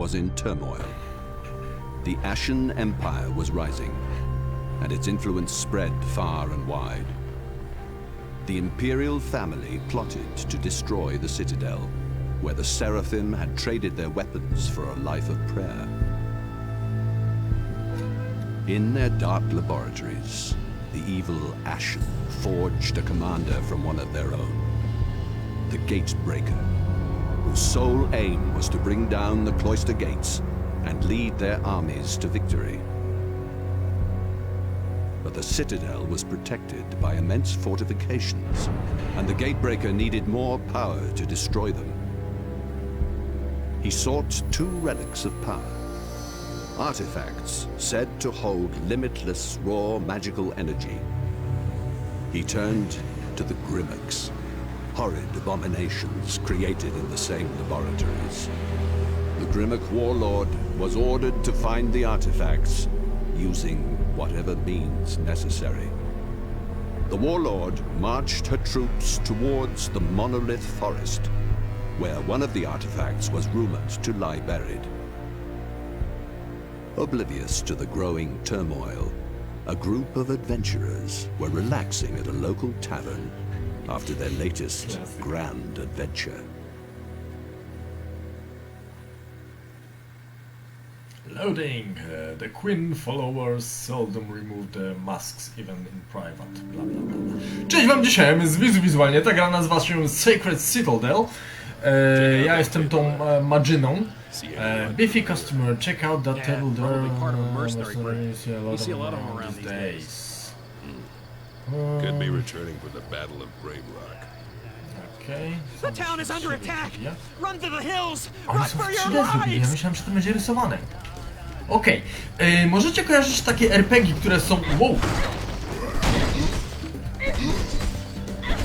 was in turmoil. The Ashen Empire was rising, and its influence spread far and wide. The imperial family plotted to destroy the citadel, where the Seraphim had traded their weapons for a life of prayer. In their dark laboratories, the evil Ashen forged a commander from one of their own, the Gatebreaker, whose sole aim was to bring down the cloister gates and lead their armies to victory. But the citadel was protected by immense fortifications, and the Gatebreaker needed more power to destroy them. He sought two relics of power artifacts said to hold limitless raw magical energy. He turned to the Grimmox, horrid abominations created in the same laboratories. The Grimmock warlord was ordered to find the artifacts using whatever means necessary. The warlord marched her troops towards the Monolith Forest, where one of the artifacts was rumored to lie buried. Oblivious to the growing turmoil, a group of adventurers were relaxing at a local tavern after their latest grand adventure. Loading. Uh, the Queen followers seldom remove the masks even in private. Bla, bla, bla. bla. Cześć wam dzisiaj, z Wizu Wizualnie. Ta gra nazywa się Sacred Citadel. E, ja jestem tą e, Maginą. E, beefy customer, check out that table there. probably part of a Uh, Could be returning from the Battle of Grave Rock. Okej. The town is under attack! Run to the hills! Oni Run są for w your 3D zrobili, ja lives! myślałem, że to będzie rysowane. Okej, y, możecie kojarzyć takie RPG, które są... Wow!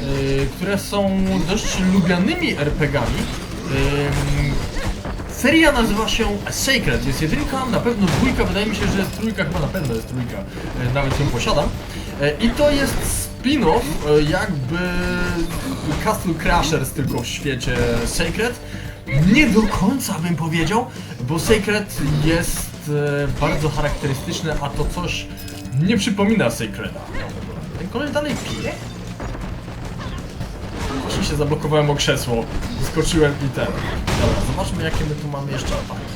Y, które są dość lubianymi RPGami. Ym, seria nazywa się Sacred, jest jedynka, na pewno dwójka, wydaje mi się, że jest trójka, chyba na pewno jest trójka, y, nawet ją posiadam. Y, I to jest spin-off y, jakby Castle Crashers tylko w świecie Sacred. Nie do końca bym powiedział, bo Sacred jest e, bardzo charakterystyczne, a to coś nie przypomina Sacreda. Ten kolej dalej pije? Właśnie się zablokowałem o krzesło, skoczyłem i ten. Dobra, zobaczmy jakie my tu mamy jeszcze ataki.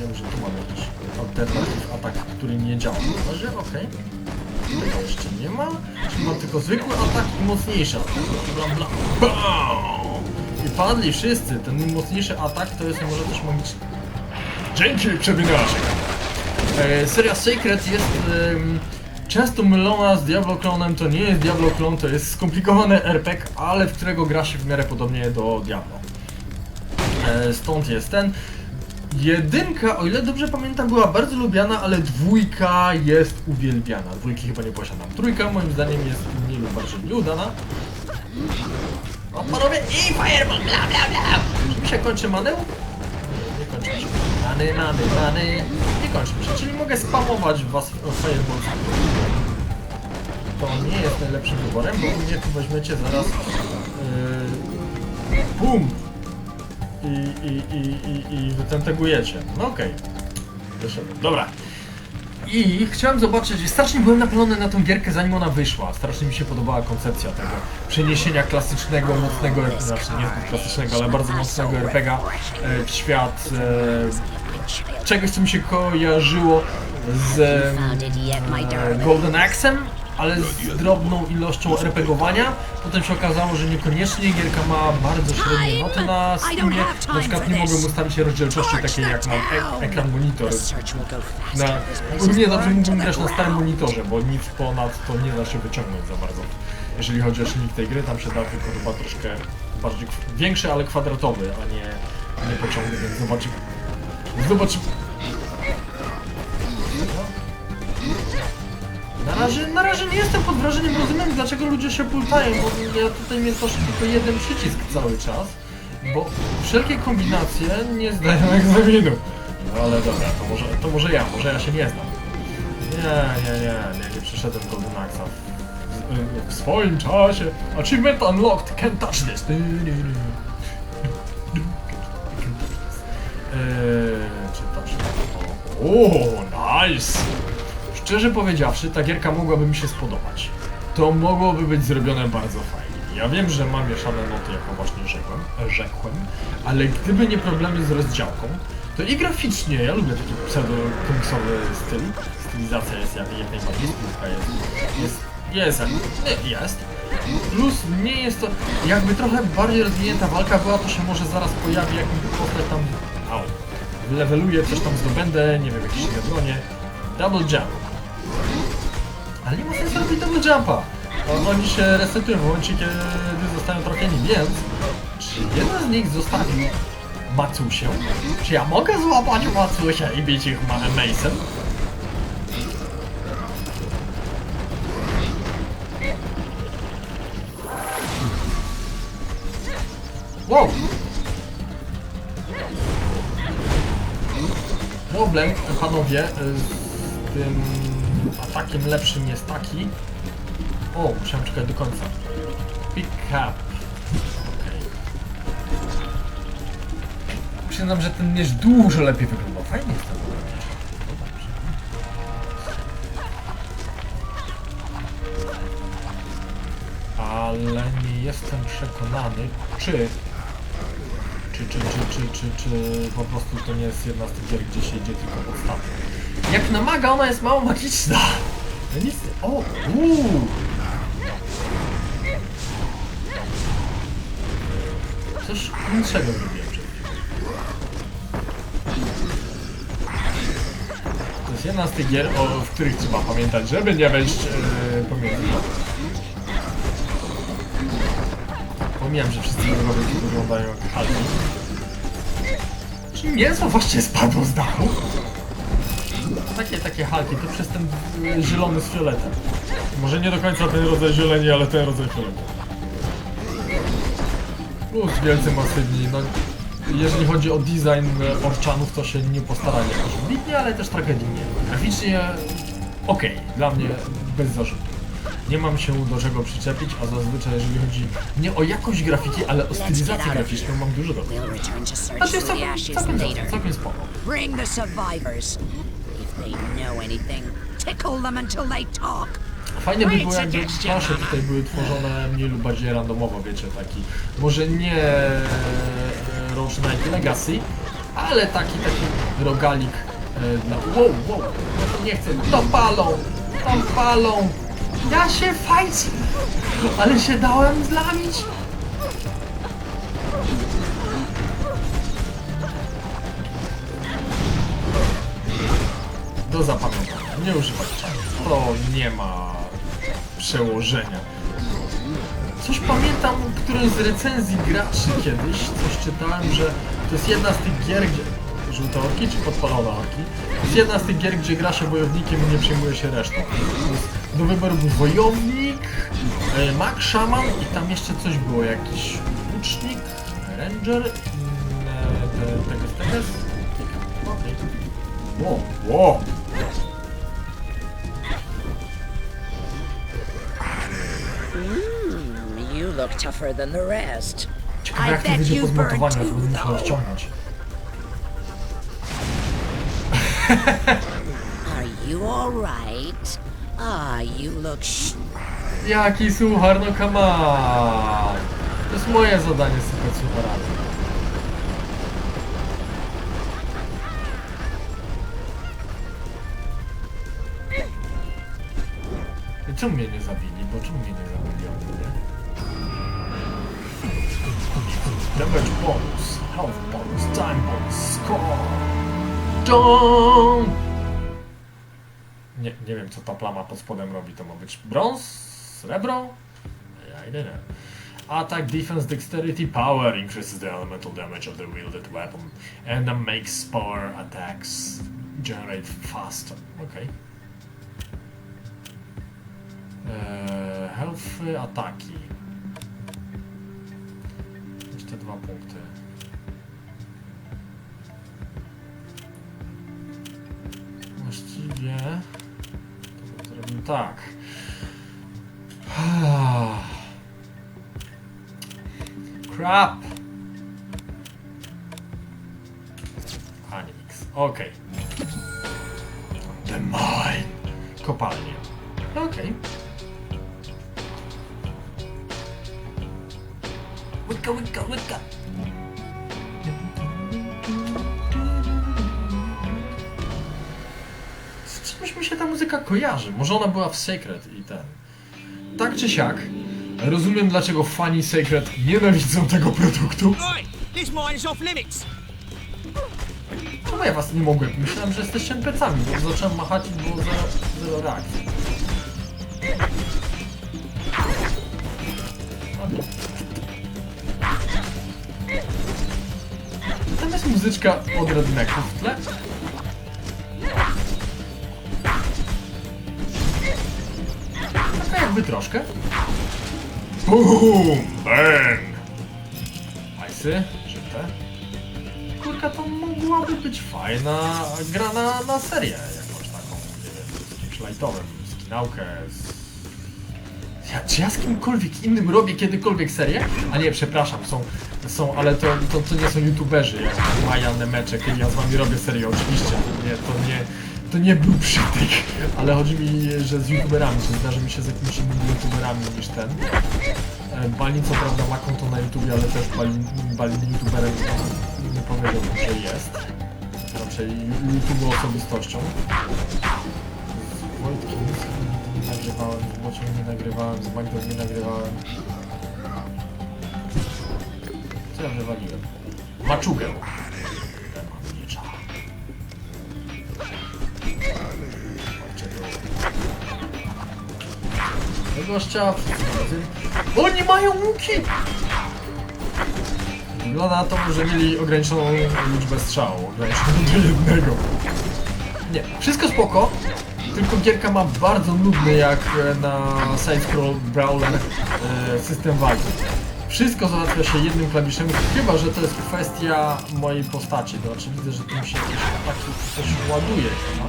Wiem, że tu mamy jakiś alternatyw atak, który nie działa. Może, okej. Tego jeszcze nie ma. Czyli mam tylko zwykły atak i mocniejszy atak. Bla bla. Bam! I padli wszyscy. Ten mocniejszy atak to jest może też magiczny. Dzięki przewinęłaś. E, seria Sacred jest em, często mylona z Diablo Clonem. To nie jest Diablo Clone, to jest skomplikowany RPG, ale w którego gra się w miarę podobnie do Diablo. E, stąd jest ten. Jedynka, o ile dobrze pamiętam, była bardzo lubiana, ale dwójka jest uwielbiana. Dwójki chyba nie posiadam. Trójka moim zdaniem jest mniej lub bardziej nieudana. O panowie i fireball, bla bla bla! Czy mi się kończy maneł? Się. Many, many, many. Nie się, czyli mogę spamować was w fireball. To nie jest najlepszym wyborem, bo mnie tu weźmiecie zaraz... Yy, bum! i, i, i, i, i wytentegujecie. No okej. Wyszedłem. Dobra. I chciałem zobaczyć, strasznie byłem napalony na tą gierkę zanim ona wyszła. Strasznie mi się podobała koncepcja tego przeniesienia klasycznego, mocnego, znaczy nie zbyt klasycznego, ale bardzo mocnego RPGa e, w świat e, czegoś, co mi się kojarzyło z e, Golden Axem, ale z drobną ilością RPGowania. Potem się okazało, że niekoniecznie gierka ma bardzo średnie noty na Steamie. Na przykład nie mogłem ustawić rozdzielczości takiej jak mam ek ekran monitor. Na, równie dobrze mógłbym grać na starym monitorze, bo nic ponad to nie da się wyciągnąć za bardzo. Jeżeli chodzi o silnik tej gry, tam się da tylko chyba troszkę bardziej większy, ale kwadratowy, a nie, nie pociągny, więc zobaczymy. Zobaczymy. Na razie, na razie nie jestem pod wrażeniem, rozumiem dlaczego ludzie się pultają, bo ja tutaj mnie toczy tylko jeden przycisk cały czas, bo wszelkie kombinacje nie zdają egzaminu. No ale dobra, to może, to może ja, może ja się nie znam. Nie, nie, nie, nie, nie przyszedłem Golden Axa w, w swoim czasie. Achievement unlocked, can't touch this. się... O, nice! Szczerze powiedziawszy, ta gierka mogłaby mi się spodobać. To mogłoby być zrobione bardzo fajnie. Ja wiem, że mam mieszane noty, jako właśnie rzekłem, rzekłem, ale gdyby nie problemy z rozdziałką, to i graficznie, ja lubię taki pseudo-komiksowy styl. Stylizacja jest jak, jak najbardziej, spółka jest, jest, jest, jest. Plus nie jest to, jakby trochę bardziej rozwinięta walka była, to się może zaraz pojawi jakąś postać tam, au, leveluję, coś tam zdobędę, nie wiem, jakieś bronie. Double jump. Ale nie ma sensu robić double jumpa. Oni się resetują w momencie, kiedy zostają trafieni, więc czy jeden z nich zostawił Macusię? Czy ja mogę złapać Macusia i bić ich ma Problem, panowie, y, z tym atakiem lepszym jest taki. O, musiałem czekać do końca. Pick up. Okej. Przyznam, że ten miecz dużo lepiej wygląda. Fajnie jest ten miecz. No. Ale nie jestem przekonany, czy czy, czy, czy, czy, czy, czy po prostu to nie jest jedna z tych gier, gdzie się idzie tylko podstawę. Jak na maga ona jest mało magiczna. Ja nic... O! Uuu! Coś innego zrobiłem przed. To jest jedna z tych gier, o, w których trzeba pamiętać, żeby nie wejść yy, pomiędzy. Pomijam, że wszyscy tu wyglądają jak halki. Czy mięso właściwie spadło z dachu? Takie, takie halki, to przez ten y, zielony z fioletem. Może nie do końca ten rodzaj zieleni, ale ten rodzaj fioletu. Plus wielce masywni, no... Jeżeli chodzi o design e, orczanów, to się nie postarali jakoś wybitnie, ale też tragedii nie. Graficznie okej, dla mnie bez zarzutu. Nie mam się do czego przyczepić, a zazwyczaj jeżeli chodzi nie o jakość grafiki, ale o stylizację graficzną mam dużo do Znaczy jest całkiem, całkiem, całkiem, całkiem spoko. Bring the survivors. If they know anything, tickle them until they talk. Fajnie by było jakby nasze tutaj były tworzone mniej lub bardziej randomowo, wiecie, taki może nie e, Knight Legacy, ale taki taki rogalik e, dla... Wow, wow, nie chcę, to palą, to palą, ja się fajcie, ale się dałem zlamić. Do zapamiętania, nie używać czarów, to nie ma przełożenia. Coś pamiętam, którąś z recenzji graczy kiedyś, coś czytałem, że to jest jedna z tych gier, gdzie... Żółte orki czy podpalone orki? To jest jedna z tych gier, gdzie gra się wojownikiem i nie przejmuje się resztą. Do wyboru był wojownik, e, mag, szaman i tam jeszcze coś było, jakiś łucznik, ranger, te, teges, teges. Wow, wow. Mm, you look tougher than the rest. Ciekawe jak to bet wyjdzie you pod burn montowanie, to too, bym musiał ściągnąć. Are you alright? Ah, you look. Jaki suchar, no come on. To jest moje zadanie sypać sucharami. I czemu mnie nie zabili? Bo czemu mnie nie zabili oni, nie? Damage bonus, health bonus, time bonus, score! Nie, nie wiem co ta plama pod spodem robi. To ma być brąz? Srebro? Ja idę nie. Attack, defense, dexterity, power increases the elemental damage of the wielded weapon and makes power attacks generate faster. Okej. Eee, health, ataki. Jeszcze dwa punkty. Właściwie to bym zrobił tak. Crap! Okej. The mine. Kopalnie. Okej. Łyka, łyka, łyka. Muzyka kojarzy. Może ona była w Sacred i ten. Tak czy siak, rozumiem dlaczego fani Sacred nienawidzą tego produktu. Czemu ja was nie mogłem? Myślałem, że jesteście NPC-ami, bo zacząłem machać i było zero, zero reakcji. Tam jest muzyczka od rednecków w tle. Troszkę. Boom! Bang! Hajsy, żyte. Kurka, to mogłaby być fajna gra na, na serię jakąś taką, nie wiem, z kimś lightowym, skinałkę, z... Ja, czy ja z kimkolwiek innym robię kiedykolwiek serię? A nie, przepraszam, są, są ale to, to, to nie są youtuberzy, jak Maja Nemeczek, kiedy ja z wami robię serię, oczywiście, to nie, to nie, to nie był przytyk, ale chodzi mi, że z youtuberami, czy zdarzy mi się z jakimiś innymi youtuberami niż ten. E, Balin co prawda ma konto na YouTubie, ale też Balin, Balin youtuberem nie powiedziałbym, że jest. Raczej YouTube osobistością. Z Wojtkiem nie nagrywałem, z Bociem nie nagrywałem, z Magdą nie nagrywałem. Co ja wywaliłem? Maczugę. Gościa. Oni mają łuki! Wygląda na to, że mieli ograniczoną liczbę strzału, ograniczoną do jednego. Nie, wszystko spoko, tylko gierka ma bardzo nudny jak e, na side-scroll brawler e, system walki. Wszystko załatwia się jednym klawiszem, chyba że to jest kwestia mojej postaci. To znaczy widzę, że tu mi się jakieś ataki coś ładuje chyba.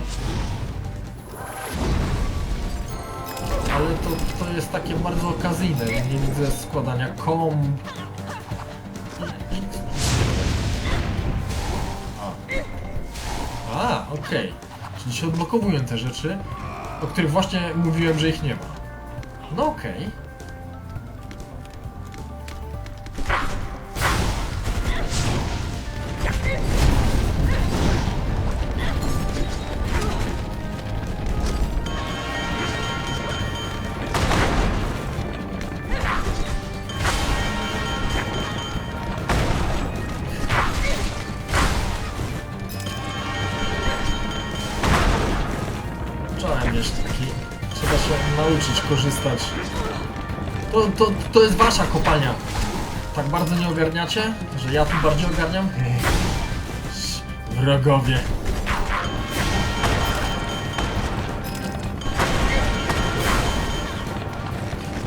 Ale to, to jest takie bardzo okazyjne, nie widzę składania komb. A, okej. Czyli się odblokowują te rzeczy, o których właśnie mówiłem, że ich nie ma. No okej. Trzeba To, to, to jest wasza kopalnia. Tak bardzo nie ogarniacie, że ja tu bardziej ogarniam? Wrogowie.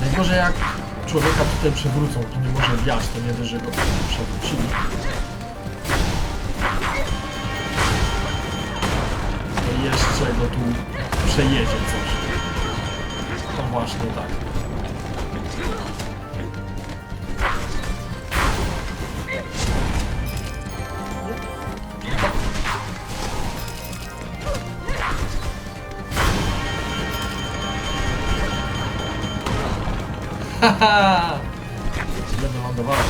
Najgorzej jak człowieka tutaj przewrócą, to nie może wiać, to nie dość, że go przewrócili. to jeszcze go tu przejedzie coś. Właśnie tak. Haha! Źle wylądowałem.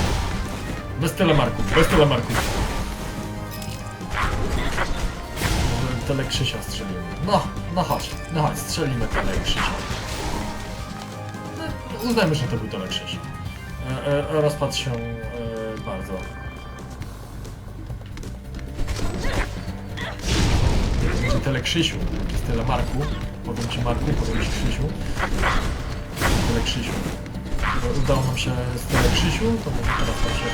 Bez telemarków, bez telemarków. Tele Krzysia strzelimy. No, no chodź, no chodź, strzelimy tele Krzysia. Uznajmy, że to był tele Krzyś. E, e, rozpadł się e, bardzo. Czy tele Krzysiu, jest tyle Marku. Powiem ci Marku, powiem ci Krzysiu. Tele Krzysiu. Udało nam się z tele Krzysiu, to może teraz to się...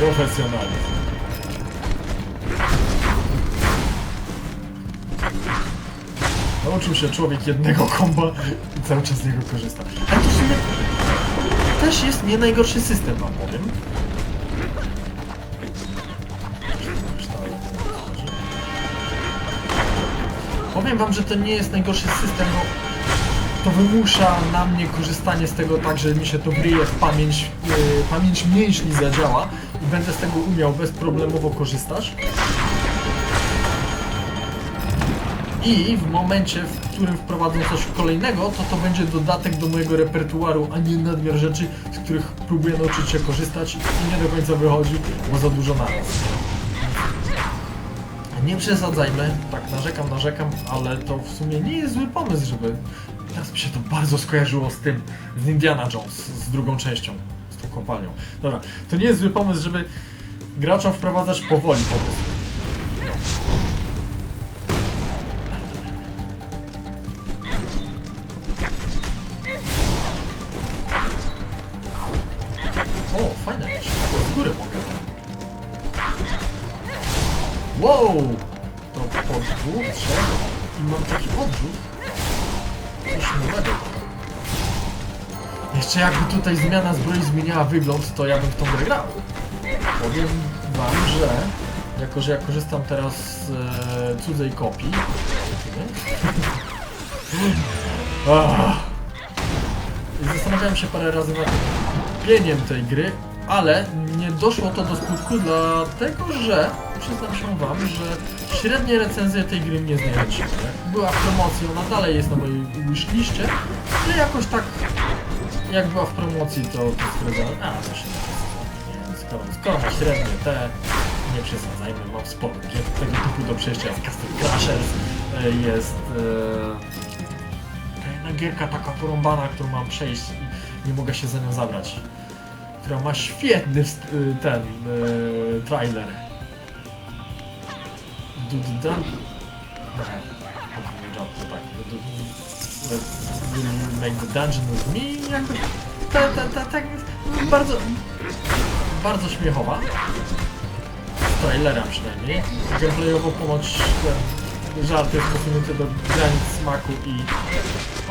Profesjonalizm. Nauczył się człowiek jednego komba i cały czas z niego korzysta. Ale to sumie też jest nie najgorszy system, wam powiem. Powiem wam, że to nie jest najgorszy system, bo to wymusza na mnie korzystanie z tego tak, że mi się to wryje w pamięć, yy, pamięć mięśni zadziała i będę z tego umiał bezproblemowo korzystać. I w momencie, w którym wprowadzę coś kolejnego, to to będzie dodatek do mojego repertuaru, a nie nadmiar rzeczy, z których próbuję nauczyć się korzystać i nie do końca wychodzi, bo za dużo naraz. Nie przesadzajmy, tak narzekam, narzekam, ale to w sumie nie jest zły pomysł, żeby... Teraz mi się to bardzo skojarzyło z tym, z Indiana Jones, z drugą częścią, z tą kopalnią. Dobra, to nie jest zły pomysł, żeby graczom wprowadzać powoli pomysł. O, fajne. Z góry mogę. Wow! To po dwóch, trzech i mam taki odrzut. Coś nowego. Jeszcze jakby tutaj zmiana zbroi zmieniała wygląd, to ja bym w tą grę grał. Powiem wam, że jako, że ja korzystam teraz z e, cudzej kopii. Zastanawiałem się parę razy nad kupieniem tej gry, ale nie doszło to do skutku, dlatego że przyznam się wam, że średnie recenzje tej gry mnie. Jak była w promocji, ona dalej jest na mojej wishliście, ale jakoś tak jak była w promocji, to, to stwierdzałem, a to się nie skoro, skoro ma średnie te, nie przesadzajmy, mam gier tego typu do przejścia, jest Castle Crashers, e, jest e, gierka taka porąbana, którą mam przejść i nie mogę się za nią zabrać która ma świetny y, ten y, trailer. Dude Dan... tak. The dungeon with me? Jakoś... Ta, ta, ta, tak bardzo... Bardzo śmiechowa. Z trailera przynajmniej. Gameplayowo ponoć ten żart jest do granic smaku i...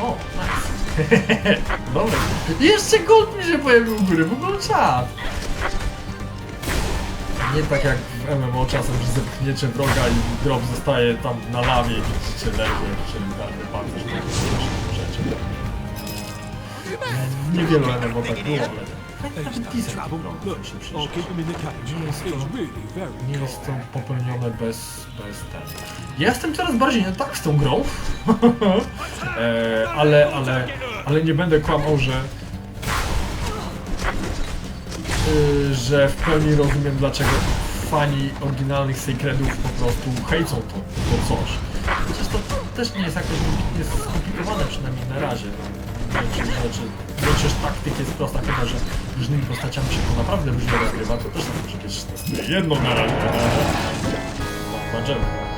O, nice. Dobra. Jeszcze gold mi się pojawił u góry, w ogóle czad. Nie tak jak w MMO czasem, że zepchniecie wroga i drop zostaje tam na lawie i widzicie leży, czyli bardzo pancerz, takie rzeczy. Niewielu MMO tak było, ale... Nie jest to popełnione bez, bez ten. Ja jestem coraz bardziej nie tak z tą grą, e, ale, ale, ale nie będę kłamał, że y, że w pełni rozumiem dlaczego fani oryginalnych Sacredów po prostu hejcą to, to coś. Chociaż to też nie jest jakoś wybitnie skomplikowane przynajmniej na razie. Większość rzeczy, większość taktyk jest prosta, chyba że różnymi postaciami się to naprawdę różnie rozgrywa, to też tak przecież testuję jedną na razie. No,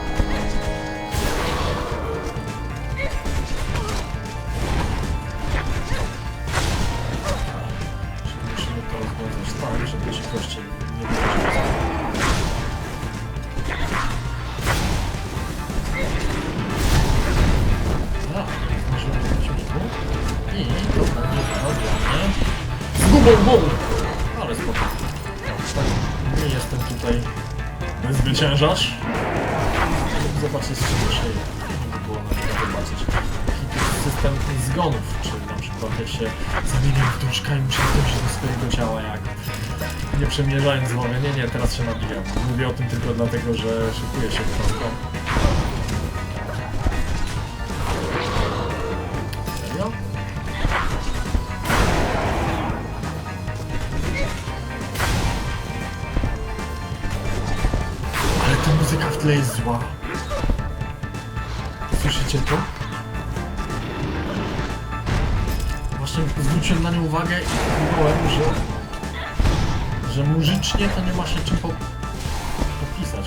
z gumą gum! Ale spoko. Nie jestem tutaj zwyciężacz. Zobaczyć czy jeszcze nie było na przykład zobaczyć system zgonów, czy na przykład jak się zamieniam w duszka i muszę dojść do swojego ciała jak nie przemierzając wolę. Nie, nie, teraz się nabijam. Mówię o tym tylko dlatego, że szykuję się w Słyszycie to? Właśnie zwróciłem na nią uwagę i mówiłem, że że muzycznie to nie ma się czym po, popisać.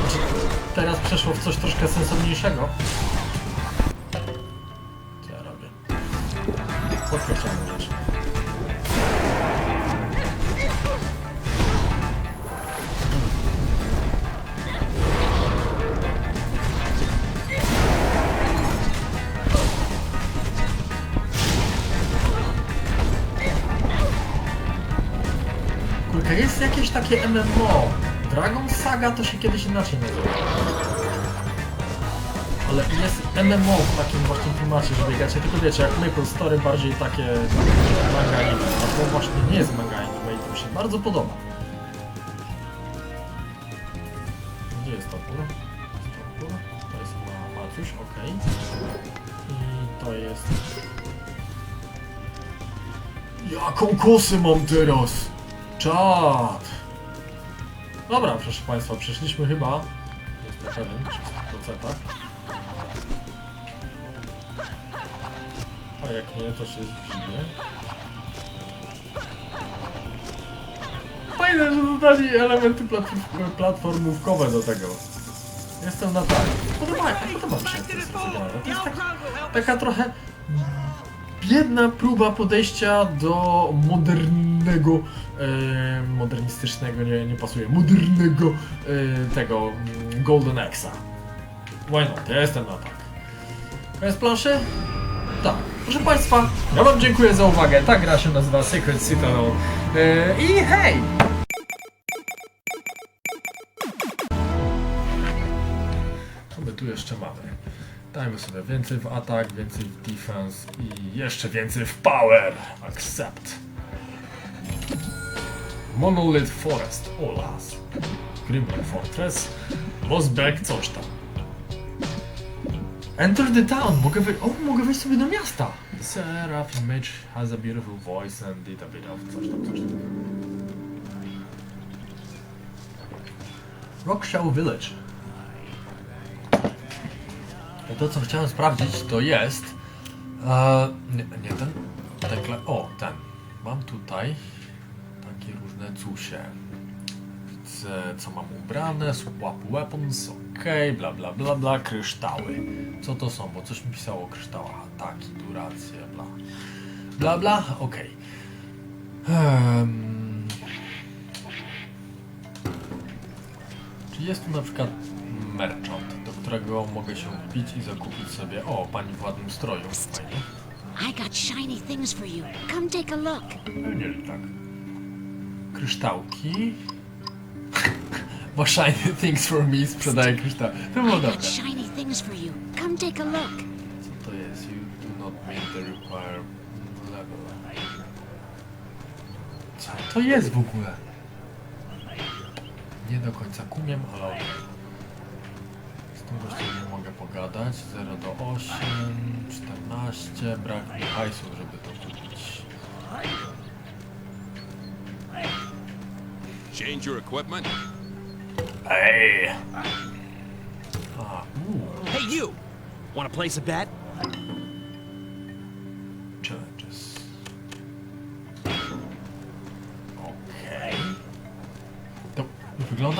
Znaczy, Teraz przeszło w coś troszkę sensowniejszego. MMO. Dragon Saga to się kiedyś inaczej nazywa. Ale jest MMO w takim właśnie klimacie, że biegacie, tylko wiecie, jak Maple Story bardziej takie manga anime, a to właśnie nie jest manga anime i to mi się bardzo podoba. Gdzie jest topór? Topór? To jest ma Maciuś, okej. I to jest... Jaką kosę mam teraz? Czad! Dobra, proszę Państwa, przeszliśmy chyba, jestem pewien, procentach. A jak nie, to się zdziwię. Fajne, że dodali elementy platform- platformówkowe do tego. Jestem na tak. Podoba, podoba mi się jest. To jest tak, taka trochę biedna próba podejścia do modernego, e, modernistycznego, nie, nie pasuje, modernego e, tego mm, Golden Axa. Why not? Ja jestem na tak. Koniec planszy? Tak. Proszę Państwa, ja Wam dziękuję za uwagę. Ta gra się nazywa Secret Citadel. E, I hej! Co my tu jeszcze mamy? Dajmy sobie więcej w atak, więcej w defense i jeszcze więcej w power. Accept. Monolith Forest, Olas. Grimlock Fortress, Losbeck, coś tam. Enter the town! Mogę wy... O, mogę wejść sobie do miasta! Seraph Image has a beautiful voice and did a bit of coś tam, coś tam. Rockshaw Village. To, co chciałem sprawdzić, to jest... E, nie, nie ten? ten. O, ten. Mam tutaj takie różne cusie. Widzę, co mam ubrane, swap weapons, ok, bla bla bla bla, kryształy. Co to są? Bo coś mi pisało o kryształach. Ataki, duracje, bla. Bla bla, ok. Um, czy jest tu na przykład merchant, którego mogę się wbić i zakupić sobie, o, pani w ładnym stroju, fajnie. I got shiny things for you. Come take a look. Pewnie, że tak. Kryształki. Bo shiny things for me sprzedaje kryształy. To było I dobre. got shiny things for you. Come take a look. Co to jest? You do not meet the required level. Co to jest w ogóle? Nie do końca kumiem, ale okej. Nie mogę pogadać. 0 do 8, 14. Brak mi hajsu, żeby to kupić. Change your equipment? Ej! A, uuu, Hey, you! Want to place a bet?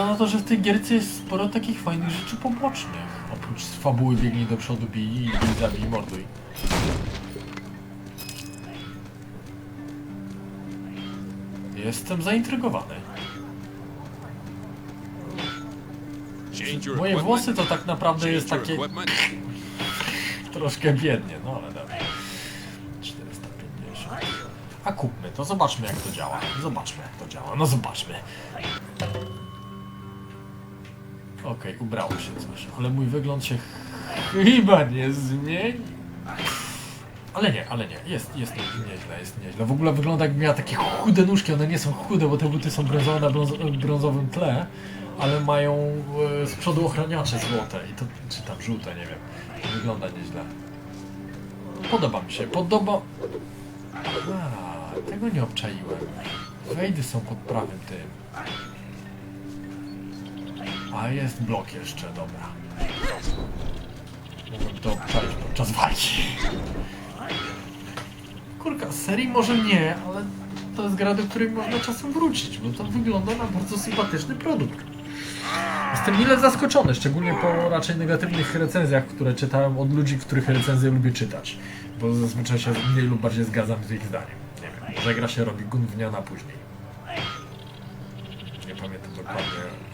Wygląda na to, że w tej gierce jest sporo takich fajnych rzeczy pobocznych. Oprócz fabuły biegnij do przodu, bij i bij, zabij, morduj. Jestem zaintrygowany. Moje włosy to tak naprawdę jest takie troszkę biednie, no ale dobra. 450. A kupmy to, zobaczmy jak to działa. Zobaczmy jak to działa, no zobaczmy. Okej, ubrało się coś, ale mój wygląd się chyba nie zmieni. Ale nie, ale nie, jest, jest nieźle, jest nieźle. W ogóle wygląda jakby miała takie chude nóżki, one nie są chude, bo te buty są brązowe na brąz- brązowym tle, ale mają e, z przodu ochraniacze złote i to, czy tam żółte, nie wiem. Wygląda nieźle. Podoba mi się, podoba... A, tego nie obczaiłem. Wejdy są pod prawym tym. A jest blok jeszcze, dobra. Mogłem to obczaić podczas walki. Kurka, serii może nie, ale to jest gra, do której można czasem wrócić, bo to wygląda na bardzo sympatyczny produkt. Jestem mile zaskoczony, szczególnie po raczej negatywnych recenzjach, które czytałem od ludzi, których recenzje lubię czytać. Bo zazwyczaj się mniej lub bardziej zgadzam z ich zdaniem. Nie wiem, że gra się robi gówniana później. Pamiętam dokładnie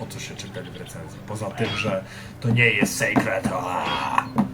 o co się czekali w recenzji. Poza tym, że to nie jest secret. Aaaa!